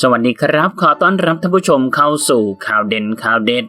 สวัสดีครับ ขอต้อนรับท่านผู้ชมเข้าสู่ข่าวเด่นข่าวเด็ด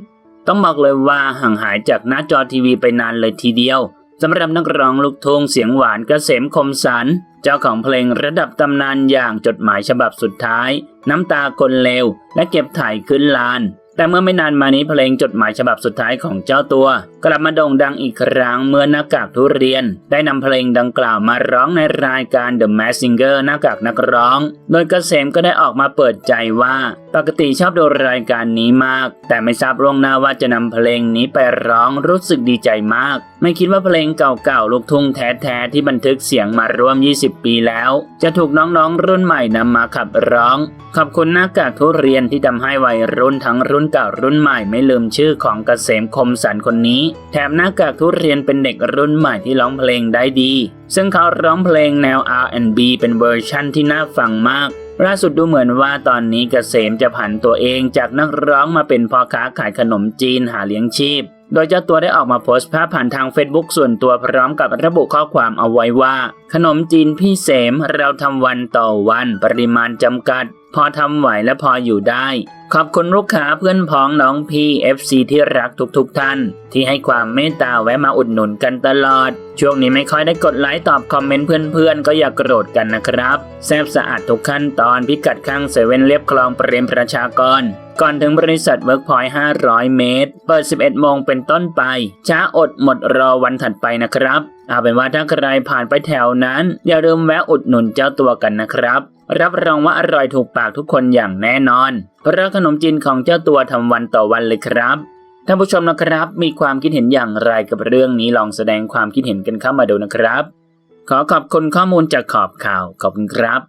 ต้องบอกเลยว่าห่างหายจากหน้าจอทีวีไปนานเลยทีเดียวสำหรับนักร้องลูกทุ่งเสียงหวานเกษมคมสัน เจ้าของเพลงระดับตำนานอย่างจดหมายฉบับสุดท้าย น้ำตาคนเลวและเก็บถ่ายขึ้นลาน แต่เมื่อไม่นานมานี้เพลงจดหมายฉบับสุดท้ายของเจ้าตัว กลับมาโด่งดังอีกครั้งเมื่อหน้ากากทุเรียน ได้นำเพลงดังกล่าวมาร้องในรายการ The Mask Singer หน้ากากนักร้อง โดยเกษมก็ได้ออกมาเปิดใจว่าปกติชอบดูรายการนี้มาก แต่ไม่ทราบล่วงหน้าว่าจะนำเพลงนี้ไปร้องรู้สึกดีใจมาก ไม่คิดว่าเพลงเก่าๆลูกทุ่งแท้ๆที่บันทึกเสียงมาร่วม 20 ปีแล้ว จะถูกน้องๆรุ่นใหม่นำมาขับร้อง ขอบคุณหน้ากากทุเรียนที่ทำให้วัยรุ่นทั้งรุ่นเก่ารุ่นใหม่ไม่ลืมชื่อของเกษมคมสันคนนี้ แถมหน้ากากทุเรียนเป็นเด็กรุ่นใหม่ที่ร้องเพลงได้ดี ซึ่งเขาร้องเพลงแนว R&B เป็นเวอร์ชั่นที่น่าฟังมาก ล่าสุดดูเหมือนว่าตอนนี้เกษมจะผันตัวเองจากนักร้องมาเป็นพ่อค้าขายขนมจีนหาเลี้ยงชีพ โดยเจ้าตัวได้ออกมาโพสต์ภาพผ่านทาง Facebook ส่วนตัวพร้อมกับระบุข้อความเอาไว้ว่า ขนมจีนพี่เสมเราทำวันต่อวันปริมาณจำกัด พอทำไหวและพออยู่ได้ ขอบคุณลูกค้าเพื่อนพ้องน้องพี่ FC ที่รักทุกๆทท่าน ที่ให้ความเมตตาแวะมาอุดหนุนกันตลอด ช่วงนี้ไม่ค่อยได้กดไลค์ตอบคอมเมนต์เพื่อนๆ ก็อย่ากโกรธกันนะครับ แซบสะอาดทุกขั้นตอนพิกัดข้างเซเว่นเรียบคลองเปรมประชากร ก่อนถึงบริษัทเวิร์กพอยต์500 เมตร เปิด 11 โมงเป็นต้นไป ช้าอดหมดรอวันถัดไปนะครับเอาเป็นว่าถ้าใครผ่านไปแถวนั้น อย่าลืมแวะอุดหนุนเจ้าตัวกันนะครับ รับรองว่าอร่อยถูกปากทุกคนอย่างแน่นอน เพราะขนมจีนของเจ้าตัวทำวันต่อวันเลยครับท่านผู้ชมนะครับ มีความคิดเห็นอย่างไรกับเรื่องนี้ลองแสดงความคิดเห็นกันเข้ามาดูนะครับ ขอขอบคุณข้อมูลจากขอบข่าวขอบคุณครับ